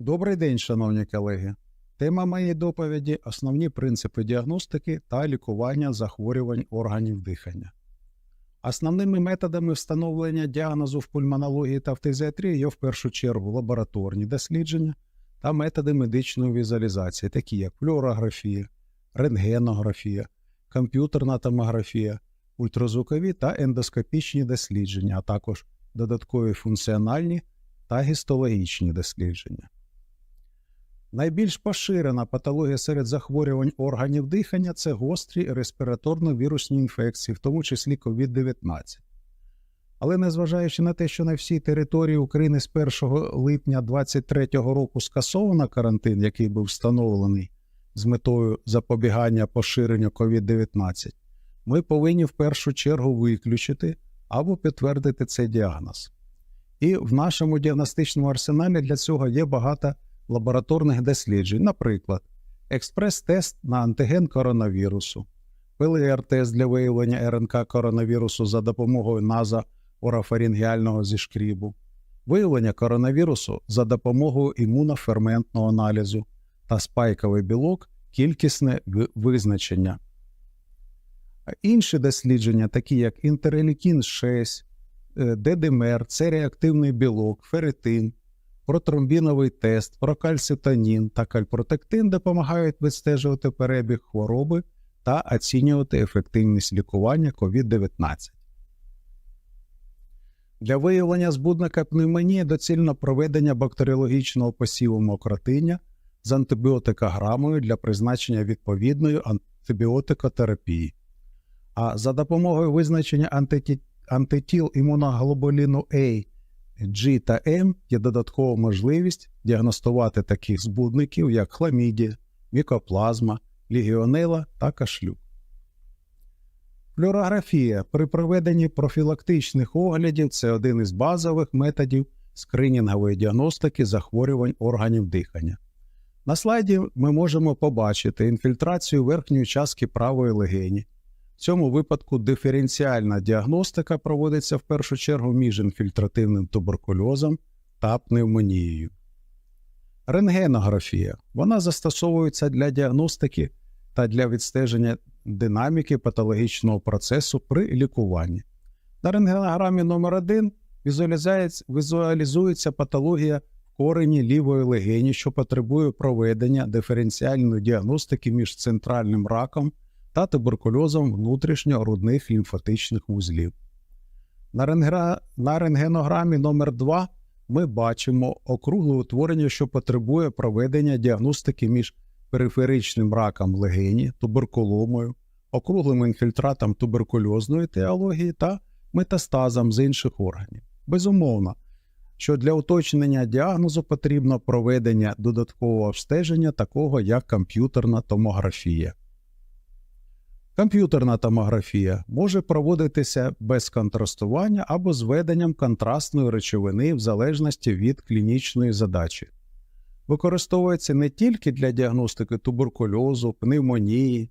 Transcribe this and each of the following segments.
Добрий день, шановні колеги. Тема моєї доповіді основні принципи діагностики та лікування захворювань органів дихання. Основними методами встановлення діагнозу в пульмонології та фтизіатрії є в першу чергу лабораторні дослідження та методи медичної візуалізації, такі як флюорографія, рентгенографія, комп'ютерна томографія, ультразвукові та ендоскопічні дослідження, а також додаткові функціональні та гістологічні дослідження. Найбільш поширена патологія серед захворювань органів дихання це гострі респіраторно-вірусні інфекції, в тому числі COVID-19. Але незважаючи на те, що на всій території України з 1 липня 2023 року скасовано карантин, який був встановлений з метою запобігання поширенню COVID-19, ми повинні в першу чергу виключити або підтвердити цей діагноз. І в нашому діагностичному арсеналі для цього є багато лабораторних досліджень, наприклад, експрес-тест на антиген коронавірусу, ПЛР-тест для виявлення РНК коронавірусу за допомогою наза-орофарінгіального зішкрібу, виявлення коронавірусу за допомогою імуноферментного аналізу та спайковий білок кількісне визначення. Інші дослідження, такі як інтерелікін 6, е, ДДМР, це реактивний білок, ферритин, протромбіновий тест, прокальцитонін та кальпротектин допомагають відстежувати перебіг хвороби та оцінювати ефективність лікування COVID-19. Для виявлення збудника пневмонії доцільно проведення бактеріологічного посіву мокротиння з антибіотикограмою для призначення відповідної антибіотикотерапії. А за допомогою визначення антитіл імуноглобуліну А G та M є додаткова можливість діагностувати таких збудників, як хламідія, мікоплазма, лігіонела та кашлюк. Флюорографія при проведенні профілактичних оглядів це один із базових методів скринінгової діагностики захворювань органів дихання. На слайді ми можемо побачити інфільтрацію верхньої частки правої легені. В цьому випадку диференціальна діагностика проводиться в першу чергу між інфільтративним туберкульозом та пневмонією. Рентгенографія вона застосовується для діагностики та для відстеження динаміки патологічного процесу при лікуванні. На рентгенограмі номер 1 візуалізується, патологія в корені лівої легені, що потребує проведення диференціальної діагностики між центральним раком та туберкульозом внутрішньогрудних лімфатичних вузлів. На, рентгра... на рентгенограмі номер 2 ми бачимо округле утворення, що потребує проведення діагностики між периферичним раком легені, туберкуломою, округлим інфільтратом туберкульозної теології та метастазом з інших органів. Безумовно, що для уточнення діагнозу потрібно проведення додаткового обстеження, такого як комп'ютерна томографія. Комп'ютерна томографія може проводитися без контрастування або з введенням контрастної речовини в залежності від клінічної задачі. Використовується не тільки для діагностики туберкульозу, пневмонії,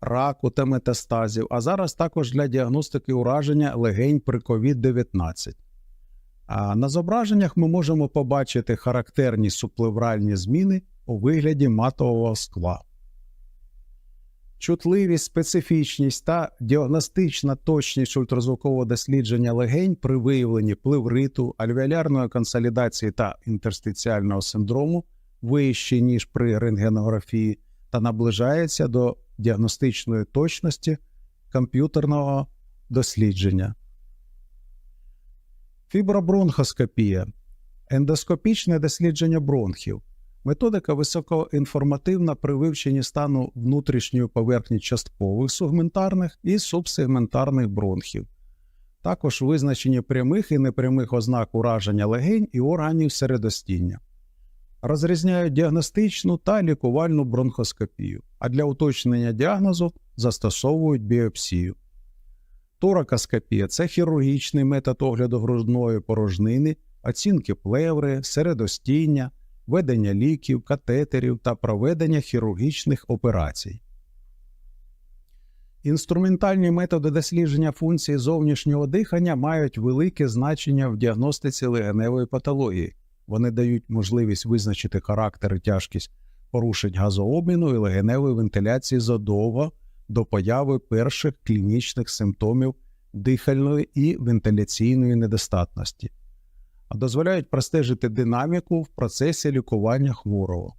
раку та метастазів, а зараз також для діагностики ураження легень при COVID-19. А на зображеннях ми можемо побачити характерні суплевральні зміни у вигляді матового скла. Чутливість, специфічність та діагностична точність ультразвукового дослідження легень при виявленні плевриту, альвеолярної консолідації та інтерстиціального синдрому вищі, ніж при рентгенографії, та наближається до діагностичної точності комп'ютерного дослідження. Фібробронхоскопія ендоскопічне дослідження бронхів. Методика високоінформативна при вивченні стану внутрішньої поверхні часткових сегментарних і субсегментарних бронхів, також визначення прямих і непрямих ознак ураження легень і органів середостіння. Розрізняють діагностичну та лікувальну бронхоскопію, а для уточнення діагнозу застосовують біопсію. Торакоскопія це хірургічний метод огляду грудної порожнини, оцінки плеври, середостіння, ведення ліків, катетерів та проведення хірургічних операцій. Інструментальні методи дослідження функції зовнішнього дихання мають велике значення в діагностиці легеневої патології, Вони дають можливість визначити характер і тяжкість порушень газообміну і легеневої вентиляції задовго до появи перших клінічних симптомів дихальної і вентиляційної недостатності, дозволяють простежити динаміку в процесі лікування хворого.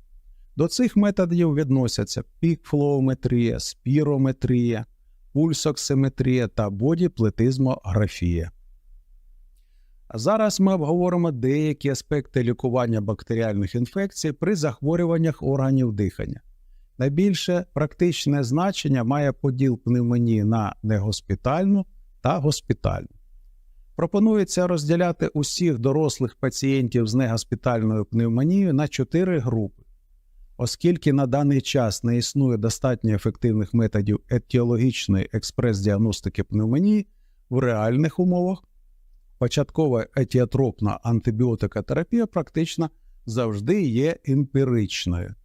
До цих методів відносяться пікфлоуметрія, спірометрія, пульсоксиметрія та бодіплетизмографія. А зараз ми обговоримо деякі аспекти лікування бактеріальних інфекцій при захворюваннях органів дихання. Найбільше практичне значення має поділ пневмонії на негоспітальну та госпітальну. Пропонується розділяти усіх дорослих пацієнтів з негоспітальною пневмонією на чотири групи. Оскільки на даний час не існує достатньо ефективних методів етіологічної експрес-діагностики пневмонії в реальних умовах, початкова етіотропна антибіотикотерапія практично завжди є емпіричною.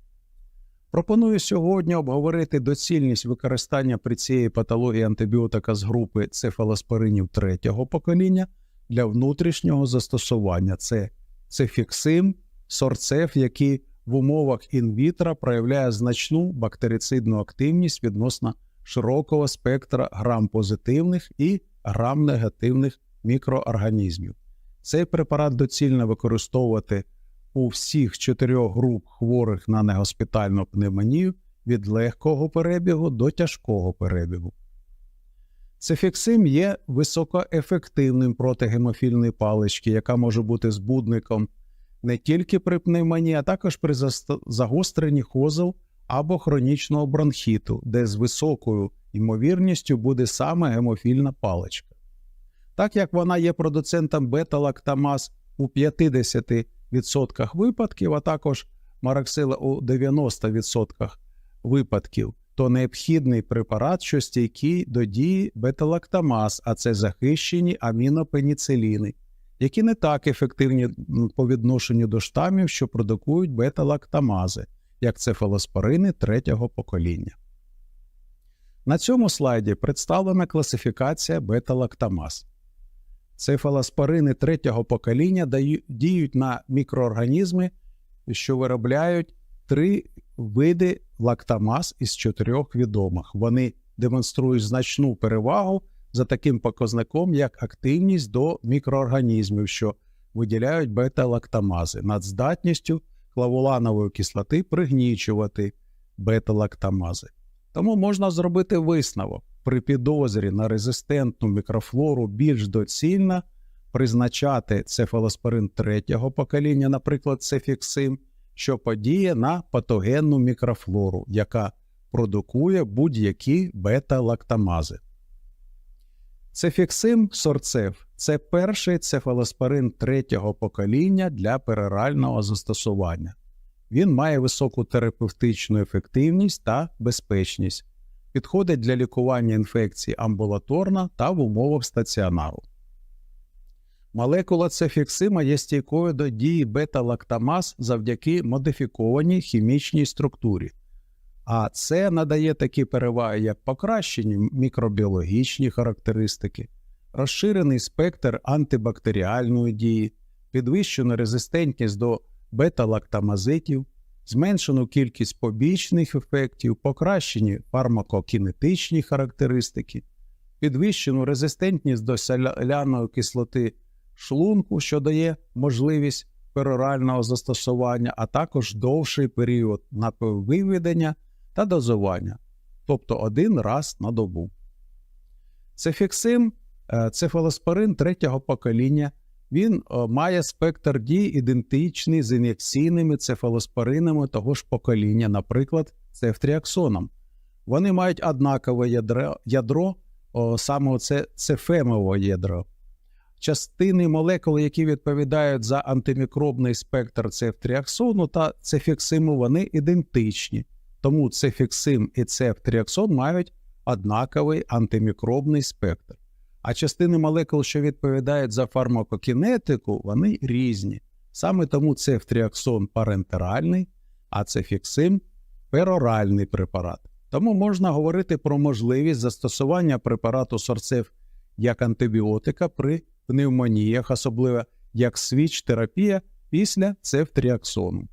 Пропоную сьогодні обговорити доцільність використання при цієї патології антибіотика з групи цефалоспоринів третього покоління для внутрішнього застосування. Це цефіксим, сорцеф, який в умовах інвітро проявляє значну бактерицидну активність відносно широкого спектра грам-позитивних і грам-негативних мікроорганізмів. Цей препарат доцільно використовувати у всіх чотирьох груп хворих на негоспітальну пневмонію від легкого перебігу до тяжкого перебігу. Цефіксим є високоефективним проти гемофільної палички, яка може бути збудником не тільки при пневмонії, а також при загостренні хозел або хронічного бронхіту, де з високою ймовірністю буде саме гемофільна паличка. Так як вона є продуцентом бета-лактамаз у 50% випадків, а також мараксила у 90% випадків, то необхідний препарат, що стійкий до дії бета-лактамаз, а це захищені амінопеніциліни, які не так ефективні по відношенню до штамів, що продукують бета-лактамази, як цефалоспорини третього покоління. На цьому слайді представлена класифікація бета-лактамаз. Цефалоспорини третього покоління діють на мікроорганізми, що виробляють три види лактамаз із чотирьох відомих. Вони демонструють значну перевагу за таким показником, як активність до мікроорганізмів, що виділяють бета-лактамази, над здатністю клавуланової кислоти пригнічувати бета-лактамази. Тому можна зробити висновок при підозрі на резистентну мікрофлору більш доцільно призначати цефалоспорин третього покоління, наприклад, цефіксим, що подіє на патогенну мікрофлору, яка продукує будь-які бета-лактамази. Цефіксим сорцев це перший цефалоспорин третього покоління для перорального застосування. Він має високу терапевтичну ефективність та безпечність, підходить для лікування інфекцій амбулаторно та в умовах стаціонару. Молекула цефіксима є стійкою до дії бета-лактамаз завдяки модифікованій хімічній структурі, а це надає такі переваги, як покращені мікробіологічні характеристики, розширений спектр антибактеріальної дії, підвищену резистентність до бета-лактамазитів, зменшену кількість побічних ефектів, покращені фармакокінетичні характеристики, підвищену резистентність до соляної кислоти шлунку, що дає можливість перорального застосування, а також довший період виведення та дозування, тобто один раз на добу. Цефіксим е, цефалоспорин третього покоління. Він е, має спектр дій ідентичний з ін'єкційними цефалоспоринами того ж покоління, наприклад, цефтріаксоном. Вони мають однакове ядро, ядро саме це цефемове ядро. Частини молекул, які відповідають за антимікробний спектр цефтріаксону та цефіксиму, вони ідентичні. Тому цефіксим і цефтріаксон мають однаковий антимікробний спектр. А частини молекул, що відповідають за фармакокінетику, вони різні. Саме тому цефтріаксон парентеральний, а цефіксим пероральний препарат. Тому можна говорити про можливість застосування препарату сорцев як антибіотика при пневмоніях, особливо як свіч-терапія після цефтріаксону.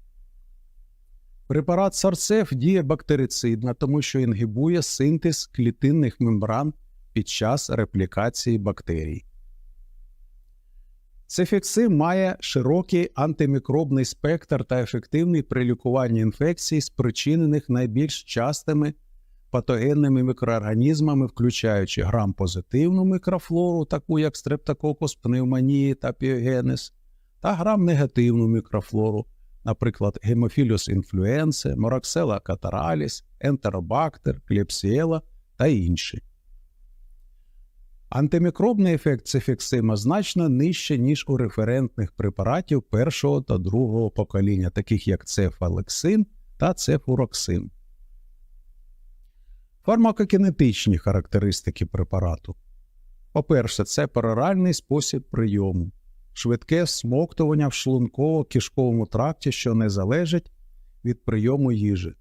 Препарат Сарцеф діє бактерицидно, тому що інгібує синтез клітинних мембран під час реплікації бактерій. Цефіксим має широкий антимікробний спектр та ефективний при лікуванні інфекцій, спричинених найбільш частими патогенними мікроорганізмами, включаючи грам-позитивну мікрофлору, таку як стрептококус пневмонії та піогенез, та грам-негативну мікрофлору, наприклад, гемофіліус інфлюенсе, мораксела катараліс, ентеробактер, клепсіела та інші. Антимікробний ефект цефіксима значно нижче, ніж у референтних препаратів першого та другого покоління, таких як цефалексин та цефуроксин. Фармакокінетичні характеристики препарату. По-перше, це пероральний спосіб прийому, швидке всмоктування в шлунково-кишковому тракті, що не залежить від прийому їжі.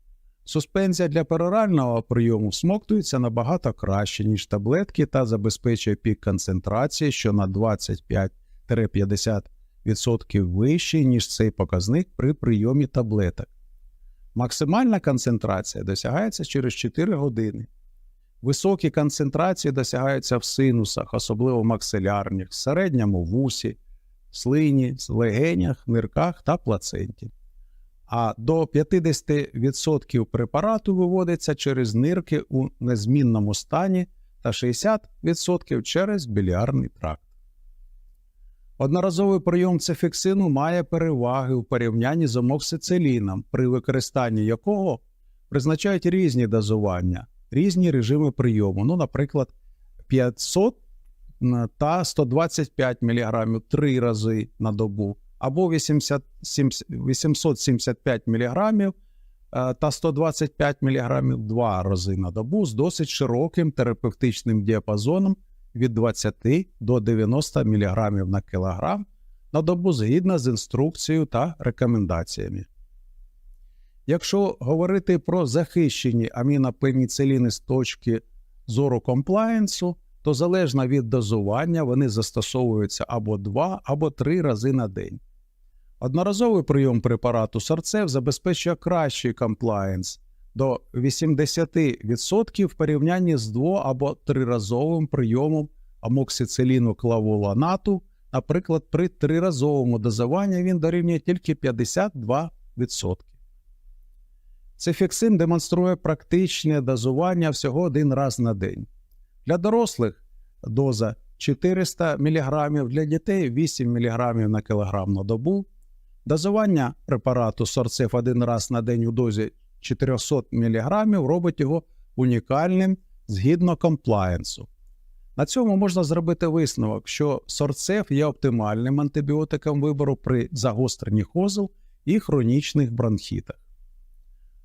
Суспензія для перорального прийому всмоктується набагато краще, ніж таблетки, та забезпечує пік концентрації, що на 25-50% вищий, ніж цей показник при прийомі таблеток. Максимальна концентрація досягається через 4 години. Високі концентрації досягаються в синусах, особливо в максилярних, середньому вусі, слині, легенях, нирках та плаценті. А до 50% препарату виводиться через нирки у незмінному стані та 60% через біліарний тракт. Одноразовий прийом цефіксину має переваги у порівнянні з омоксициліном, при використанні якого призначають різні дозування, різні режими прийому, ну, наприклад, 500 та 125 мг 3 рази на добу, або 80, 875 мг та 125 мг 2 рази на добу з досить широким терапевтичним діапазоном від 20 до 90 мг на кілограм на добу згідно з інструкцією та рекомендаціями. Якщо говорити про захищені амінопеніциліни з точки зору комплаєнсу, то залежно від дозування вони застосовуються або 2, або 3 рази на день. Одноразовий прийом препарату Сарцев забезпечує кращий комплаєнс до 80% в порівнянні з дво- або триразовим прийомом амоксициліну клавуланату. Наприклад, при триразовому дозуванні він дорівнює тільки 52%. Цефіксин демонструє практичне дозування всього один раз на день. Для дорослих доза 400 мг, для дітей 8 мг на кілограм на добу. Дозування препарату Сорцеф один раз на день у дозі 400 мг робить його унікальним згідно комплаєнсу. На цьому можна зробити висновок, що сорцеф є оптимальним антибіотиком вибору при загостренні хозел і хронічних бронхітах.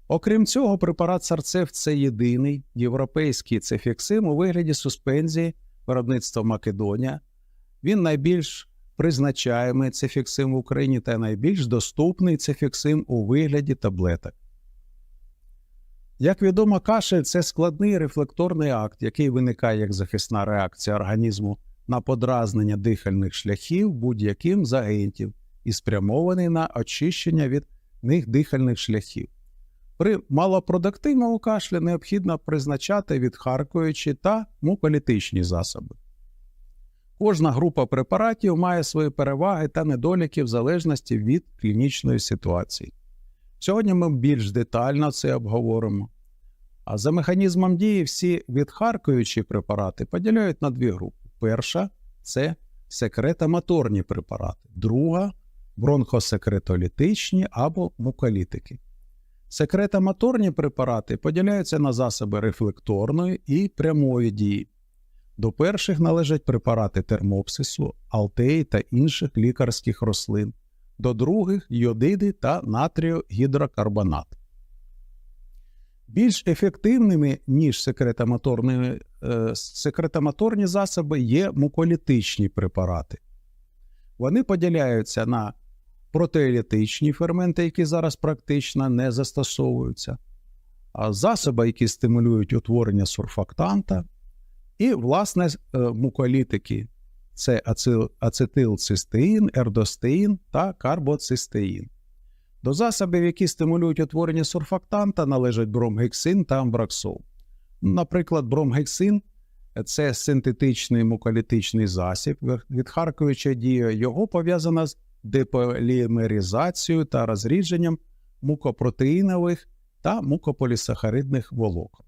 Окрім цього, препарат сарцеф це єдиний європейський цефіксим у вигляді суспензії виробництва Македонія. Він найбільш призначаємий цефіксим в Україні та найбільш доступний цефіксим у вигляді таблеток. Як відомо, кашель це складний рефлекторний акт, який виникає як захисна реакція організму на подразнення дихальних шляхів будь-яким з агентів і спрямований на очищення від них дихальних шляхів. При малопродуктивному кашлі необхідно призначати відхаркуючі та муколітичні засоби. Кожна група препаратів має свої переваги та недоліки в залежності від клінічної ситуації. Сьогодні ми більш детально це обговоримо. А за механізмом дії всі відхаркуючі препарати поділяють на дві групи. Перша це секретомоторні препарати, друга бронхосекретолітичні або муколітики. Секретомоторні препарати поділяються на засоби рефлекторної і прямої дії. До перших належать препарати термопсису, алтеї та інших лікарських рослин, до других йодиди та натріогідрокарбонат. Більш ефективними, ніж секретомоторні, е, секретомоторні засоби, є муколітичні препарати. Вони поділяються на протеолітичні ферменти, які зараз практично не застосовуються, а засоби, які стимулюють утворення сурфактанта, і, власне, е, муколітики, це ацетилцистеїн, ердостеїн та карбоцистеїн. До засобів, які стимулюють утворення сурфактанта, належать бромгексин та амбраксол. Наприклад, бромгексин це синтетичний муколітичний засіб, відхаркуюча дія його пов'язана з деполімеризацією та розрідженням мукопротеїнових та мукополісахаридних волокон.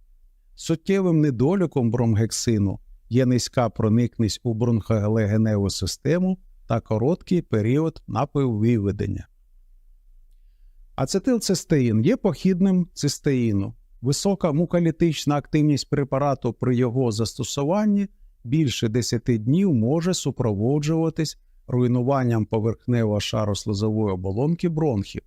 Суттєвим недоліком бромгексину є низька проникність у бронхолегеневу систему та короткий період напіввиведення. Ацетилцистеїн є похідним цистеїну. Висока муколітична активність препарату при його застосуванні більше 10 днів може супроводжуватись руйнуванням поверхневого шару слизової оболонки бронхів.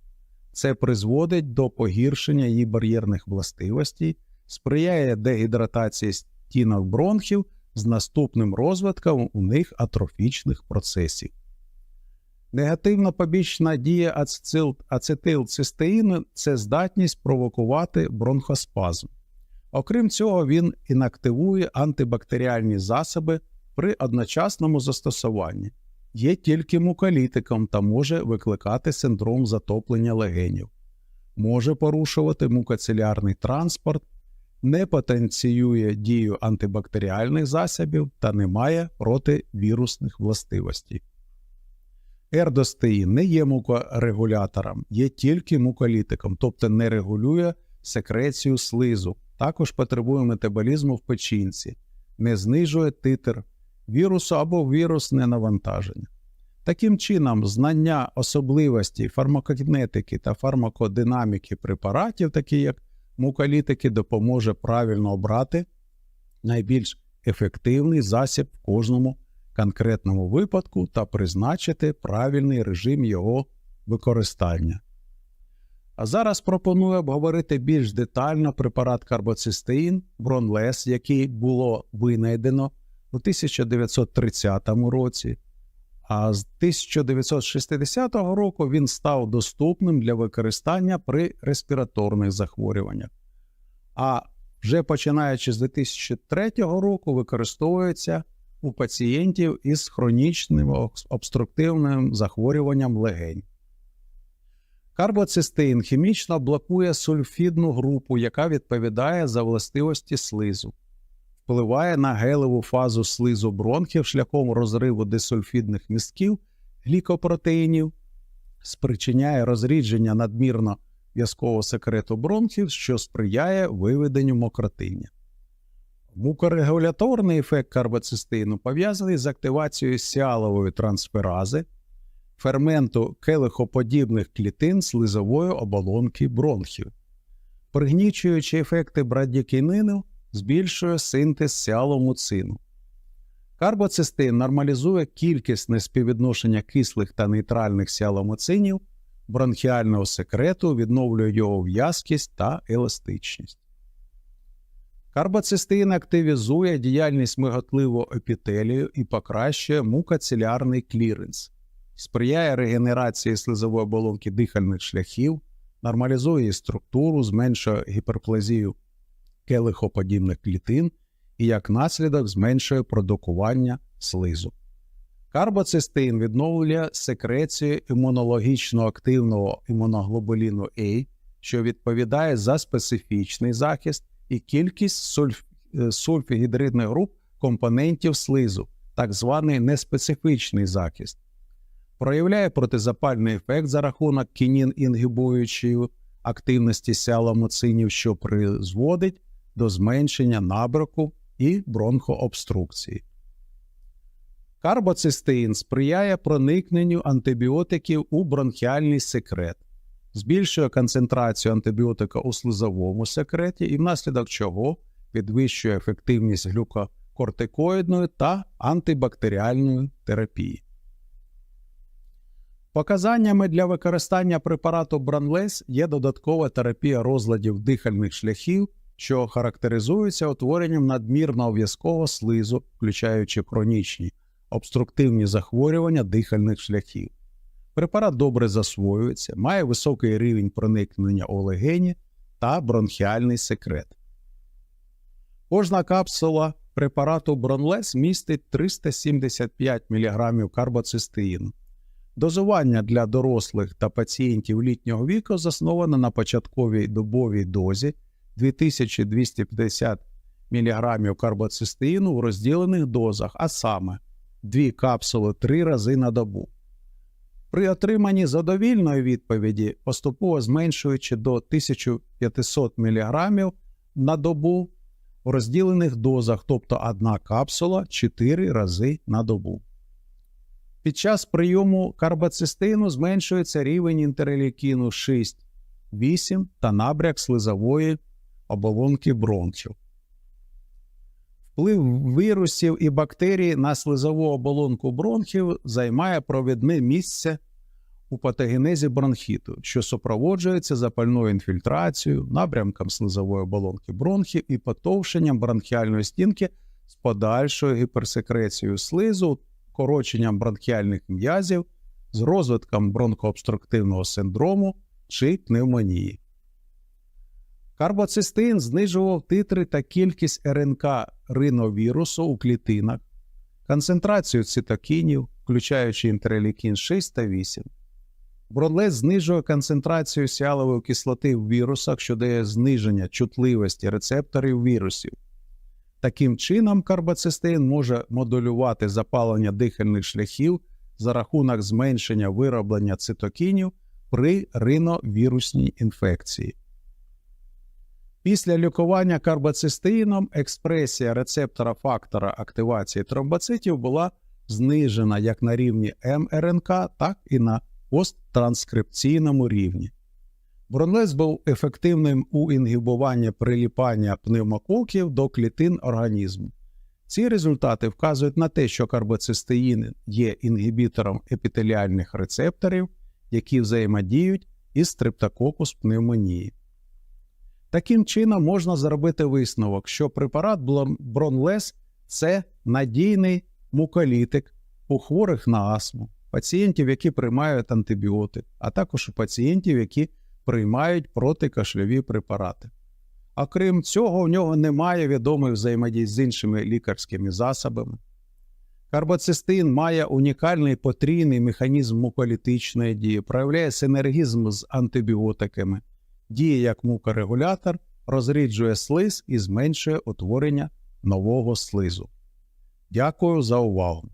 Це призводить до погіршення її бар'єрних властивостей, сприяє дегідратації стінок бронхів з наступним розвитком у них атрофічних процесів. Негативна побічна дія ацетилцистеїну – це здатність провокувати бронхоспазм. Окрім цього, він інактивує антибактеріальні засоби при одночасному застосуванні, є тільки муколітиком та може викликати синдром затоплення легенів, може порушувати мукоцелярний транспорт, не потенціює дію антибактеріальних засобів та не має противірусних властивостей. Ердостеїн не є мукорегулятором, є тільки муколітиком, тобто не регулює секрецію слизу, також потребує метаболізму в печінці, не знижує титр вірусу або вірусне навантаження. Таким чином, знання особливостей фармакокінетики та фармакодинаміки препаратів, такі як муколітики, допоможе правильно обрати найбільш ефективний засіб в кожному конкретному випадку та призначити правильний режим його використання. А зараз пропоную обговорити більш детально препарат карбоцистеїн Бронлес, який було винайдено у 1930 році, а з 1960 року він став доступним для використання при респіраторних захворюваннях. А вже починаючи з 2003 року використовується у пацієнтів із хронічним обструктивним захворюванням легень. Карбоцистеїн хімічно блокує сульфідну групу, яка відповідає за властивості слизу, впливає на гелеву фазу слизу бронхів шляхом розриву дисульфідних містків глікопротеїнів, спричиняє розрідження надмірно в'язкового секрету бронхів, що сприяє виведенню мокротиння. Мукорегуляторний ефект карбоцистеїну пов'язаний з активацією сіалової трансферази, ферменту келихоподібних клітин слизової оболонки бронхів. Пригнічуючи ефекти брадікінину, збільшує синтез сіаломуцину. Карбоцистеїн нормалізує кількісне співвідношення кислих та нейтральних сіаломуцинів, бронхіального секрету, відновлює його в'язкість та еластичність. Карбоцистеїн активізує діяльність миготливого епітелію і покращує мукоцелярний кліренс, сприяє регенерації слизової оболонки дихальних шляхів, нормалізує її структуру, зменшує гіперплазію келихоподібних клітин і, як наслідок, зменшує продукування слизу. Карбоцистеїн відновлює секрецію імунологічно активного імуноглобуліну А, що відповідає за специфічний захист і кількість сульф... е, сульфігідридних груп компонентів слизу, так званий неспецифічний захист, проявляє протизапальний ефект за рахунок кінін інгібуючої активності сіаломоцинів, що призводить до зменшення набряку і бронхообструкції. Карбоцистеїн сприяє проникненню антибіотиків у бронхіальний секрет, збільшує концентрацію антибіотика у слизовому секреті і внаслідок чого підвищує ефективність глюкокортикоїдної та антибактеріальної терапії. Показаннями для використання препарату Бранлес є додаткова терапія розладів дихальних шляхів, що характеризується утворенням надмірного в'язкового слизу, включаючи хронічні обструктивні захворювання дихальних шляхів. Препарат добре засвоюється, має високий рівень проникнення у легені та бронхіальний секрет. Кожна капсула препарату Бронлес містить 375 мг карбоцистеїну. Дозування для дорослих та пацієнтів літнього віку засноване на початковій добовій дозі 2250 мг карбоцистеїну в розділених дозах, а саме 2 капсули 3 рази на добу. При отриманні задовільної відповіді, поступово зменшуючи до 1500 мг на добу в розділених дозах, тобто одна капсула 4 рази на добу. Під час прийому карбоцистину зменшується рівень інтерлейкіну 6, 8 та набряк слизової оболонки бронхів. Вплив вірусів і бактерій на слизову оболонку бронхів займає провідне місце у патогенезі бронхіту, що супроводжується запальною інфільтрацією, напрямком слизової оболонки бронхів і потовшенням бронхіальної стінки з подальшою гіперсекрецією слизу, короченням бронхіальних м'язів, з розвитком бронхообструктивного синдрому чи пневмонії. Карбоцистин знижував титри та кількість РНК риновірусу у клітинах, концентрацію цитокінів, включаючи інтерлейкін 6 та 8. Бронлес знижує концентрацію сіалової кислоти в вірусах, що дає зниження чутливості рецепторів вірусів. Таким чином, карбоцистин може модулювати запалення дихальних шляхів за рахунок зменшення вироблення цитокінів при риновірусній інфекції. Після лікування карбоцистеїном експресія рецептора фактора активації тромбоцитів була знижена як на рівні МРНК, так і на посттранскрипційному рівні. Бронлес був ефективним у інгібуванні приліпання пневмококів до клітин організму. Ці результати вказують на те, що карбоцистеїн є інгібітором епітеліальних рецепторів, які взаємодіють із стрептококус пневмонії. Таким чином можна зробити висновок, що препарат Бронлес це надійний муколітик у хворих на астму, пацієнтів, які приймають антибіотик, а також у пацієнтів, які приймають протикашльові препарати. А крім цього, у нього немає відомих взаємодій з іншими лікарськими засобами. Карбоцистин має унікальний потрійний механізм муколітичної дії, проявляє синергізм з антибіотиками, діє як мукорегулятор, розріджує слиз і зменшує утворення нового слизу. Дякую за увагу!